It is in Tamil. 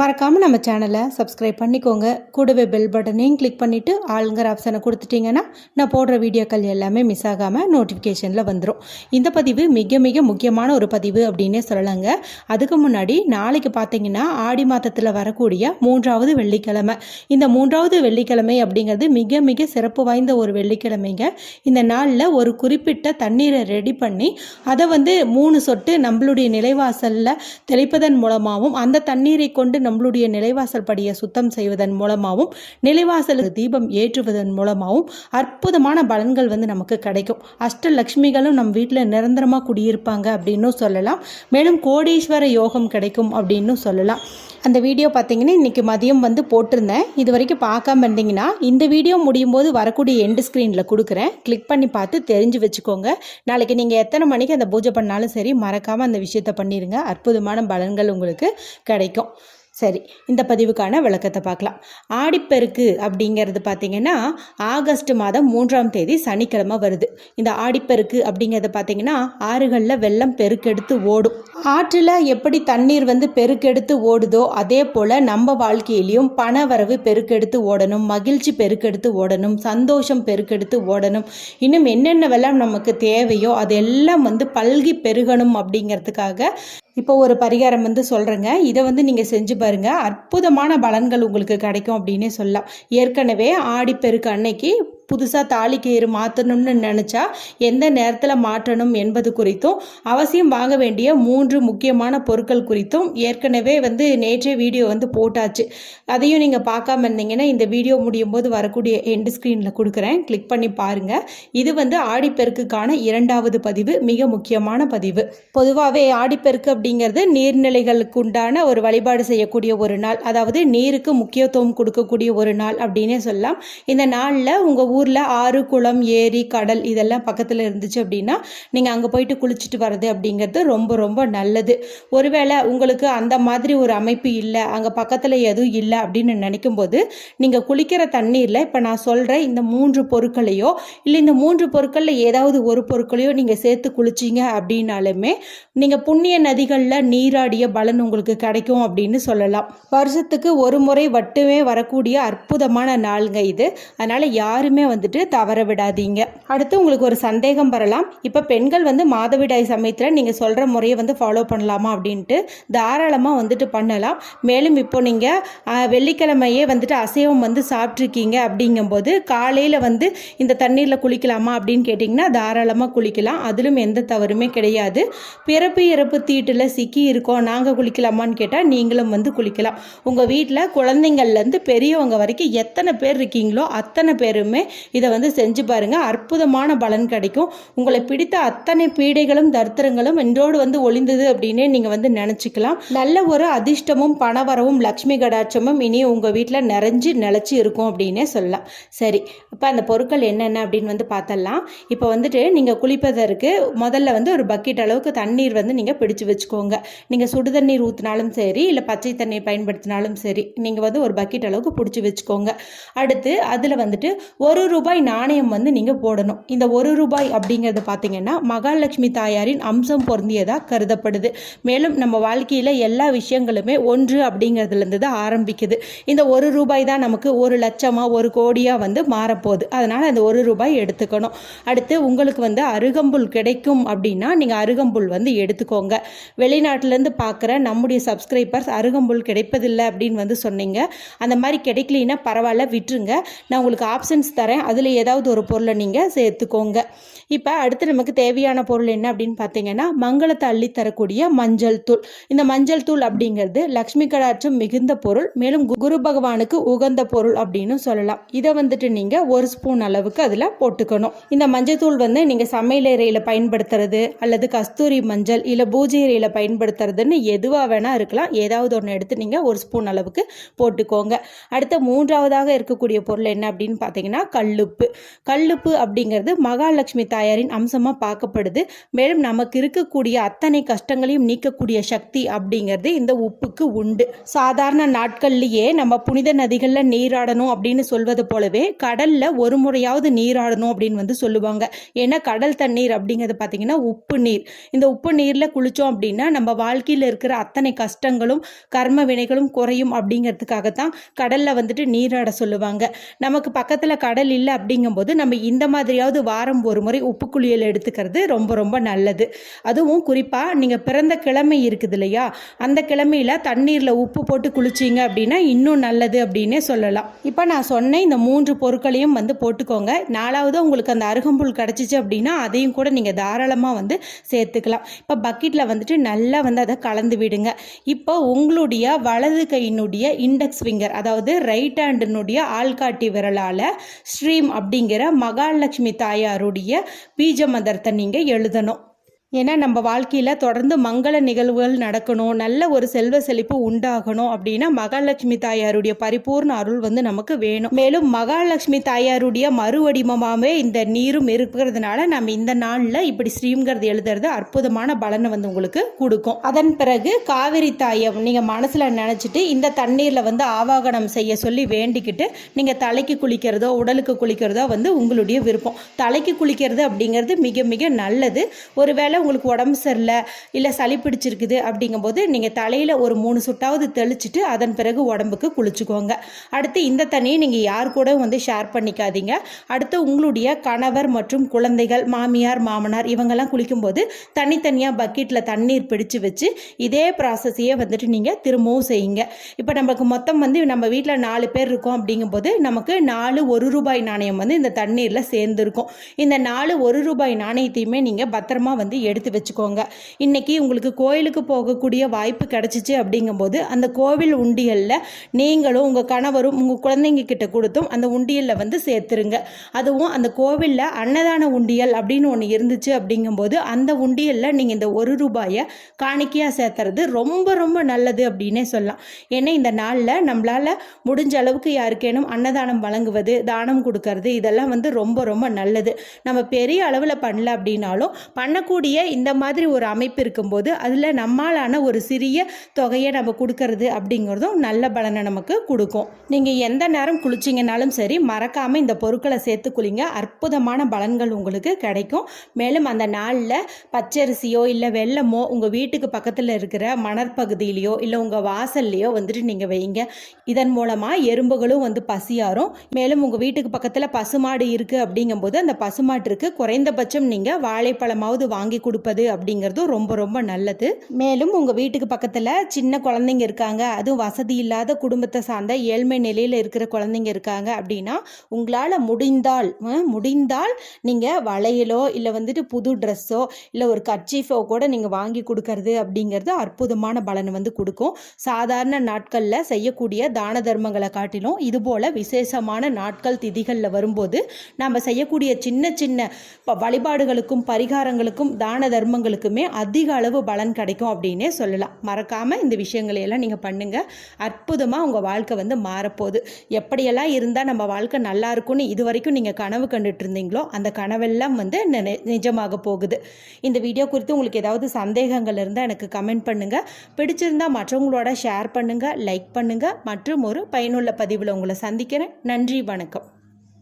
மறக்காமல் நம்ம சேனலை சப்ஸ்கிரைப் பண்ணிக்கோங்க. கூடவே பெல் பட்டனையும் கிளிக் பண்ணிவிட்டு ஆளுங்கிற ஆப்ஷனை கொடுத்துட்டிங்கன்னா நான் போடுற வீடியோக்கள் எல்லாமே மிஸ் ஆகாமல் நோட்டிஃபிகேஷனில் வந்துடும் இந்த பதிவு மிக மிக முக்கியமான ஒரு பதிவு அப்படின்னே சொல்லலாங்க. அதுக்கு முன்னாடி நாளைக்கு பார்த்தீங்கன்னா ஆடி மாதத்தில் வரக்கூடிய மூன்றாவது வெள்ளிக்கிழமை. இந்த மூன்றாவது வெள்ளிக்கிழமை அப்படிங்கிறது மிக மிக சிறப்பு வாய்ந்த ஒரு வெள்ளிக்கிழமைங்க. இந்த நாளில் ஒரு குறிப்பிட்ட தண்ணீரை ரெடி பண்ணி அதை வந்து மூணு சொட்டு நம்மளுடைய நிலைவாசலில் தெளிப்பதன் மூலமாகவும் அந்த தண்ணீரை கொண்டு நம்மளுடைய நிலைவாசல் படியை சுத்தம் செய்வதன் மூலமாகவும் நிலைவாசலுக்கு தீபம் ஏற்றுவதன் மூலமாகவும் அற்புதமான பலன்கள் வந்து நமக்கு கிடைக்கும். அஷ்டலக்ஷ்மிகளும் நம்ம வீட்டில் நிரந்தரமாக குடியிருப்பாங்க அப்படின்னும் சொல்லலாம். மேலும் கோடீஸ்வர யோகம் கிடைக்கும் அப்படின்னும் சொல்லலாம். அந்த வீடியோ பார்த்தீங்கன்னா இன்றைக்கி மதியம் வந்து போட்டிருந்தேன். இது வரைக்கும் பார்க்காம இருந்தீங்கன்னா இந்த வீடியோ முடியும் போது வரக்கூடிய எண்டு ஸ்க்ரீனில் கொடுக்குறேன். கிளிக் பண்ணி பார்த்து தெரிஞ்சு வச்சுக்கோங்க. நாளைக்கு நீங்கள் எத்தனை மணிக்கு அந்த பூஜை பண்ணாலும் சரி மறக்காமல் அந்த விஷயத்தை பண்ணிடுங்க அற்புதமான பலன்கள் உங்களுக்கு கிடைக்கும். சரி இந்த பதிவுக்கான விளக்கத்தை பார்க்கலாம். ஆடிப்பெருக்கு அப்படிங்கிறது பார்த்தீங்கன்னா ஆகஸ்ட் மாதம் மூன்றாம் தேதி சனிக்கிழமை வருது. இந்த ஆடிப்பெருக்கு அப்படிங்கிறது பார்த்தீங்கன்னா ஆறுகளில் வெள்ளம் பெருக்கெடுத்து ஓடும். ஆற்றில் எப்படி தண்ணீர் வந்து பெருக்கெடுத்து ஓடுதோ அதே போல் நம்ம வாழ்க்கையிலையும் பண வரவு பெருக்கெடுத்து ஓடணும் மகிழ்ச்சி பெருக்கெடுத்து ஓடணும் சந்தோஷம் பெருக்கெடுத்து ஓடணும். இன்னும் என்னென்னவெல்லாம் நமக்கு தேவையோ அதெல்லாம் வந்து பல்கி பெருகணும் அப்படிங்கிறதுக்காக இப்போ ஒரு பரிகாரம் வந்து சொல்கிறேங்க இதை வந்து நீங்கள் செஞ்சு பாருங்கள் அற்புதமான பலன்கள் உங்களுக்கு கிடைக்கும் அப்படின்னே சொல்லலாம். ஏற்கனவே ஆடிப்பெருக்கு அன்னைக்கு புதுசாக தாலி கயிறு மாற்றணும்னு நினச்சா எந்த நேரத்தில் மாற்றணும் என்பது குறித்தும் அவசியம் வாங்க வேண்டிய மூன்று முக்கியமான பொருட்கள் குறித்தும் ஏற்கனவே வந்து நேற்றே வீடியோ வந்து போட்டாச்சு. அதையும் நீங்கள் பார்க்காம இருந்தீங்கன்னா இந்த வீடியோ முடியும் போது வரக்கூடிய எண்டு ஸ்க்ரீனில் கொடுக்குறேன். கிளிக் பண்ணி பாருங்கள் இது வந்து ஆடிப்பெருக்குக்கான இரண்டாவது பதிவு மிக முக்கியமான பதிவு. பொதுவாகவே ஆடிப்பெருக்கு அப்படிங்கிறது நீர்நிலைகளுக்கு உண்டான ஒரு வழிபாடு செய்யக்கூடிய ஒரு நாள். அதாவது நீருக்கு முக்கியத்துவம் கொடுக்கக்கூடிய ஒரு நாள் அப்படின்னே சொல்லலாம். இந்த நாளில் உங்கள் ஊரில் ஆறு குளம் ஏரி கடல் இதெல்லாம் பக்கத்தில் இருந்துச்சு அப்படின்னா நீங்கள் அங்கே போயிட்டு குளிச்சுட்டு வர்றது அப்படிங்கிறது ரொம்ப ரொம்ப நல்லது. ஒருவேளை உங்களுக்கு அந்த மாதிரி ஒரு அமைப்பு இல்லை அங்கே பக்கத்தில் எதுவும் இல்லை அப்படின்னு நினைக்கும் போது நீங்கள் குளிக்கிற தண்ணீரில் இப்போ நான் சொல்கிற இந்த மூன்று பொருட்களையோ இல்லை இந்த மூன்று பொருட்களில் ஏதாவது ஒரு பொருட்களையோ நீங்கள் சேர்த்து குளிச்சிங்க அப்படின்னாலுமே நீங்கள் புண்ணிய நதிகளில் நீராடிய பலன் உங்களுக்கு கிடைக்கும் அப்படின்னு சொல்லலாம். வருஷத்துக்கு ஒரு முறை மட்டுமே வரக்கூடிய அற்புதமான நாளுங்க இது. அதனால் யாருமே வந்துட்டு தவற விடாதீங்க. அடுத்து உங்களுக்கு ஒரு சந்தேகம் வரலாம். இப்போ பெண்கள் வந்து மாதவிடாய் சமயத்தில் நீங்கள் சொல்கிற முறையை வந்து ஃபாலோ பண்ணலாமா அப்படின்ட்டு தாராளமாக வந்துட்டு பண்ணலாம். மேலும் இப்போ நீங்கள் வெள்ளிக்கிழமையே வந்துட்டு அசைவம் வந்து சாப்பிட்ருக்கீங்க அப்படிங்கும்போது காலையில் வந்து இந்த தண்ணீரில் குளிக்கலாமா அப்படின்னு கேட்டிங்கன்னா தாராளமாக குளிக்கலாம். அதிலும் எந்த தவறுமே கிடையாது. பிறப்பு இறப்பு தீட்டில் சிக்கி இருக்கோம் நாங்கள் குளிக்கலாமான்னு கேட்டால் நீங்களும் வந்து குளிக்கலாம். உங்கள் வீட்டில் குழந்தைங்கள்லேருந்து பெரியவங்க வரைக்கும் எத்தனை பேர் இருக்கீங்களோ அத்தனை பேருமே இதை வந்து செஞ்சு பாருங்கள் அற்புதமான பலன் கிடைக்கும். உங்களை பிடித்த அத்தனை பீடைகளும் தரித்திரங்களும் இன்றோடு வந்து ஒளிந்தது அப்படின்னே நீங்கள் வந்து நினச்சிக்கலாம். நல்ல ஒரு அதிர்ஷ்டமும் பணவரவும் லக்ஷ்மி கடாட்சமும் இனி உங்கள் வீட்டில் நிறைஞ்சு நிலச்சி இருக்கும் அப்படின்னே சொல்லலாம். சரி இப்போ அந்த பொருட்கள் என்னென்ன அப்படின்னு வந்து பார்த்தலாம் இப்போ வந்துட்டு நீங்கள் குளிப்பதற்கு முதல்ல வந்து ஒரு பக்கெட் அளவுக்கு தண்ணீர் வந்து நீங்கள் பிடிச்சு வச்சுக்கோங்க. நீங்கள் சுடு தண்ணீர் ஊற்றினாலும் சரி இல்லை பச்சை தண்ணீர் பயன்படுத்தினாலும் சரி நீங்கள் வந்து ஒரு பக்கெட் அளவுக்கு பிடிச்சி வச்சுக்கோங்க. அடுத்து அதில் வந்துட்டு ஒரு ரூபாய் நாணயம் வந்து நீங்கள் போடணும். இந்த ஒரு ரூபாய் அப்படிங்கிறது பார்த்தீங்கன்னா மகாலட்சுமி தாயாரின் அம்சம் பொருந்தியதாக கருதப்படுது. மேலும் நம்ம வாழ்க்கையில் எல்லா விஷயங்களுமே ஒன்று அப்படிங்கிறதுலேருந்து தான் ஆரம்பிக்குது. இந்த ஒரு ரூபாய் தான் நமக்கு ஒரு லட்சமாக ஒரு கோடியாக வந்து மாறப்போகுது. அதனால் அந்த ஒரு ரூபாய் எடுத்துக்கணும். அடுத்து உங்களுக்கு வந்து அருகம்புல் கிடைக்கும் அப்படின்னா நீங்கள் அருகம்புல் வந்து எடுத்துக்கோங்க. வெளிநாட்டிலேருந்து பார்க்குற நம்முடைய சப்ஸ்கிரைபர்ஸ் அருகம்புல் கிடைப்பதில்லை அப்படின்னு வந்து சொன்னீங்க. அந்த மாதிரி கிடைக்கலைன்னா பரவாயில்ல விட்டுருங்க. நான் உங்களுக்கு ஆப்ஷன்ஸ் தரேன். அதில் ஏதாவது ஒரு பொருளை நீங்கள் சேர்த்துக்கோங்க. இப்போ அடுத்து நமக்கு தேவையான பொருள் என்ன அப்படின்னு பார்த்தீங்கன்னா மங்களத்தை அள்ளி தரக்கூடிய மஞ்சள் தூள். இந்த மஞ்சள் தூள் அப்படிங்கிறது லக்ஷ்மி கடாட்சம் மிகுந்த பொருள். மேலும் குரு பகவானுக்கு உகந்த பொருள் அப்படின்னு சொல்லலாம். இதை வந்துட்டு நீங்கள் ஒரு ஸ்பூன் அளவுக்கு அதில் போட்டுக்கணும். இந்த மஞ்சள் தூள் வந்து நீங்கள் சமையல் அறையில் பயன்படுத்துறது அல்லது கஸ்தூரி மஞ்சள் இல்லை பூஜை அறையில் பயன்படுத்துறதுன்னு எதுவாக வேணால் இருக்கலாம். ஏதாவது ஒன்று எடுத்து நீங்கள் ஒரு ஸ்பூன் அளவுக்கு போட்டுக்கோங்க. அடுத்த மூன்றாவதாக இருக்கக்கூடிய பொருள் என்ன அப்படின்னு பார்த்தீங்கன்னா கல்லுப்பு. கல்லுப்பு அப்படிங்கிறது மகாலட்சுமி தாயாரின் அம்சமாக பார்க்கப்படுது. மேலும் நமக்கு இருக்கக்கூடிய அத்தனை கஷ்டங்களையும் நீக்கக்கூடிய சக்தி அப்படிங்கிறது இந்த உப்புக்கு உண்டு. சாதாரண நாட்கள்லேயே நம்ம புனித நதிகளில் நீராடணும் அப்படின்னு சொல்வது போலவே கடலில் ஒரு முறையாவது நீராடணும் அப்படின்னு வந்து சொல்லுவாங்க. ஏன்னா கடல் தண்ணீர் அப்படிங்கிறது பார்த்திங்கன்னா உப்பு நீர். இந்த உப்பு நீரில் குளித்தோம் அப்படின்னா நம்ம வாழ்க்கையில் இருக்கிற அத்தனை கஷ்டங்களும் கர்ம வினைகளும் குறையும் அப்படிங்கிறதுக்காக தான் கடலில் வந்துட்டு நீராட சொல்லுவாங்க. நமக்கு பக்கத்தில் கடல் இல்லை அப்படிங்கும்போது நம்ம இந்த மாதிரியாவது வாரம் ஒரு முறை உப்பு குளியல் எடுத்துக்கிறது ரொம்ப ரொம்ப நல்லது. அதுவும் குறிப்பாக நீங்கள் பிறந்த கிழமை இருக்குது இல்லையா? அந்த கிழமையில் தண்ணீரில் உப்பு போட்டு குளிச்சிங்க அப்படின்னா இன்னும் நல்லது அப்படின்னே சொல்லலாம். இப்போ நான் சொன்ன இந்த மூன்று பொருட்களையும் வந்து போட்டுக்கோங்க. நாலாவது உங்களுக்கு அந்த அருகம்புல் கிடச்சிச்சு அப்படின்னா அதையும் கூட நீங்கள் தாராளமாக வந்து சேர்த்துக்கலாம். இப்போ பக்கெட்டில் வந்துட்டு நல்லா வந்து அதை கலந்து விடுங்க. இப்போ உங்களுடைய வலது கையினுடைய இண்டெக்ஸ் ஃபிங்கர் அதாவது ரைட் ஹேண்டினுடைய ஆள்காட்டி விரலால் ஸ்ரீம் அப்படிங்கிற மகாலட்சுமி தாயாருடைய பீஜ மந்திரத்தை நீங்கள் எழுதணும். ஏன்னா நம்ம வாழ்க்கையில் தொடர்ந்து மங்கள நிகழ்வுகள் நடக்கணும் நல்ல ஒரு செல்வ செழிப்பு உண்டாகணும் அப்படின்னா மகாலட்சுமி தாயாருடைய பரிபூர்ண அருள் வந்து நமக்கு வேணும். மேலும் மகாலட்சுமி தாயாருடைய மறுவடிமமாகவே இந்த நீரும் இருக்கிறதுனால நம்ம இந்த நாளில் இப்படி ஸ்ரீங்கிறது எழுதுறது அற்புதமான பலனை வந்து உங்களுக்கு கொடுக்கும். அதன் பிறகு காவிரி தாயம் நீங்கள் மனசில் நினச்சிட்டு இந்த தண்ணீரில் வந்து ஆவாகனம் செய்ய சொல்லி வேண்டிக்கிட்டு நீங்கள் தலைக்கு குளிக்கிறதோ உடலுக்கு குளிக்கிறதோ வந்து உங்களுடைய விருப்பம். தலைக்கு குளிக்கிறது அப்படிங்கிறது மிக மிக நல்லது. ஒருவேளை உங்களுக்கு உடம்பு சரியில்லை இல்லை சளி பிடிச்சிருக்குது அப்படிங்கும்போது நீங்கள் தலையில் ஒரு மூணு சுட்டாவது தெளிச்சிட்டு அதன் பிறகு உடம்புக்கு குளிச்சுக்கோங்க. அடுத்து இந்த தண்ணியை நீங்கள் யார் கூட வந்து ஷேர் பண்ணிக்காதீங்க. அடுத்து உங்களுடைய கணவர் மற்றும் குழந்தைகள் மாமியார் மாமனார் இவங்கெல்லாம் குளிக்கும்போது தனித்தனியாக பக்கெட்டில் தண்ணீர் பிடிச்சு வச்சு இதே ப்ராசஸையே வந்துட்டு நீங்கள் திரும்பவும் செய்யுங்க. இப்போ நமக்கு மொத்தம் வந்து நம்ம வீட்டில் நாலு பேர் இருக்கோம் அப்படிங்கும்போது நமக்கு நாலு ஒரு ரூபாய் நாணயம் வந்து இந்த தண்ணீரில் சேர்ந்துருக்கும். இந்த நாலு ஒரு ரூபாய் நாணயத்தையுமே நீங்கள் பத்திரமா வந்து எடுத்து வச்சுக்கோங்க. இன்றைக்கி உங்களுக்கு கோயிலுக்கு போகக்கூடிய வாய்ப்பு கிடச்சிச்சு அப்படிங்கும்போது அந்த கோவில் உண்டியலில் நீங்களும் உங்கள் கணவரும் உங்கள் குழந்தைங்க கிட்ட கொடுத்தும் அந்த உண்டியலில் வந்து சேர்த்துருங்க. அதுவும் அந்த கோவிலில் அன்னதான உண்டியல் அப்படின்னு ஒன்று இருந்துச்சு அப்படிங்கும்போது அந்த உண்டியலில் நீங்கள் இந்த ஒரு ரூபாயை காணிக்கையாக சேர்த்துறது ரொம்ப ரொம்ப நல்லது அப்படின்னே சொல்லலாம். ஏன்னா இந்த நாளில் நம்மளால் முடிஞ்ச அளவுக்கு யாருக்கேனும் அன்னதானம் வழங்குவது தானம் கொடுக்கறது இதெல்லாம் வந்து ரொம்ப ரொம்ப நல்லது. நம்ம பெரிய அளவில் பண்ணல அப்படின்னாலும் பண்ணக்கூடிய இந்த மாதிரி ஒரு அமைப்பு இருக்கும்போது அதில் நம்மளான ஒரு சிறிய தொகையை நம்ம கொடுக்கறது அப்படிங்கிறதும் நல்ல பலனை நமக்கு கொடுக்கும். நீங்கள் எந்த நேரம் குளிச்சிங்கனாலும் சரி மறக்காமல் இந்த பொருட்களை சேர்த்து குளிங்க. அற்புதமான பலன்கள் உங்களுக்கு கிடைக்கும். மேலும் அந்த நாளில் பச்சரிசியோ இல்லை வெள்ளமோ உங்கள் வீட்டுக்கு பக்கத்தில் இருக்கிற மணற்பகுதியிலையோ இல்லை உங்கள் வாசல்லையோ வந்துட்டு நீங்கள் வைங்க. இதன் மூலமாக எறும்புகளும் வந்து பசியாரும் மேலும் உங்கள் வீட்டுக்கு பக்கத்தில் பசுமாடு இருக்குது அப்படிங்கும்போது அந்த பசுமாட்டிற்கு குறைந்தபட்சம் நீங்கள் வாழைப்பழமாவது வாங்கி கொடுப்பது அப்படிங்கிறதும் ரொம்ப ரொம்ப நல்லது. மேலும் உங்கள் வீட்டுக்கு பக்கத்தில் சின்ன குழந்தைங்க இருக்காங்க. அதுவும் வசதி இல்லாத குடும்பத்தை சார்ந்த ஏழ்மை நிலையில் இருக்கிற குழந்தைங்க இருக்காங்க அப்படின்னா உங்களால் முடிந்தால் முடிந்தால் நீங்கள் வளையலோ இல்லை வந்துட்டு புது ட்ரெஸ்ஸோ இல்லை ஒரு கர்ச்சீஃபோ கூட நீங்கள் வாங்கி கொடுக்கறது அப்படிங்கிறது அற்புதமான பலனை வந்து கொடுக்கும். சாதாரண நாட்களில் செய்யக்கூடிய தான தர்மங்களை காட்டிலும் இதுபோல் விசேஷமான நாட்கள் திதிகளில் வரும்போது நம்ம செய்யக்கூடிய சின்ன சின்ன வழிபாடுகளுக்கும் பரிகாரங்களுக்கும் தான தர்மங்களுக்குமே அதிக அளவு பலன் கிடைக்கும் அப்படின்னே சொல்லலாம். மறக்காமல் இந்த விஷயங்களை எல்லாம் நீங்கள் பண்ணுங்கள் அற்புதமாக உங்கள் வாழ்க்கை வந்து மாறப்போகுது. எப்படியெல்லாம் இருந்தால் நம்ம வாழ்க்கை நல்லா இருக்கும்னு இது வரைக்கும் நீங்கள் கனவு கண்டுட்டு இருந்தீங்களோ அந்த கனவெல்லாம் வந்து நிஜமாக போகுது. இந்த வீடியோ குறித்து உங்களுக்கு ஏதாவது சந்தேகங்கள் இருந்தால் எனக்கு கமெண்ட் பண்ணுங்கள் பிடிச்சிருந்தால் மற்றவங்களோட ஷேர் பண்ணுங்கள் லைக் பண்ணுங்கள் மற்றும் ஒரு பயனுள்ள பதிவில் உங்களை சந்திக்கிறேன். நன்றி வணக்கம்.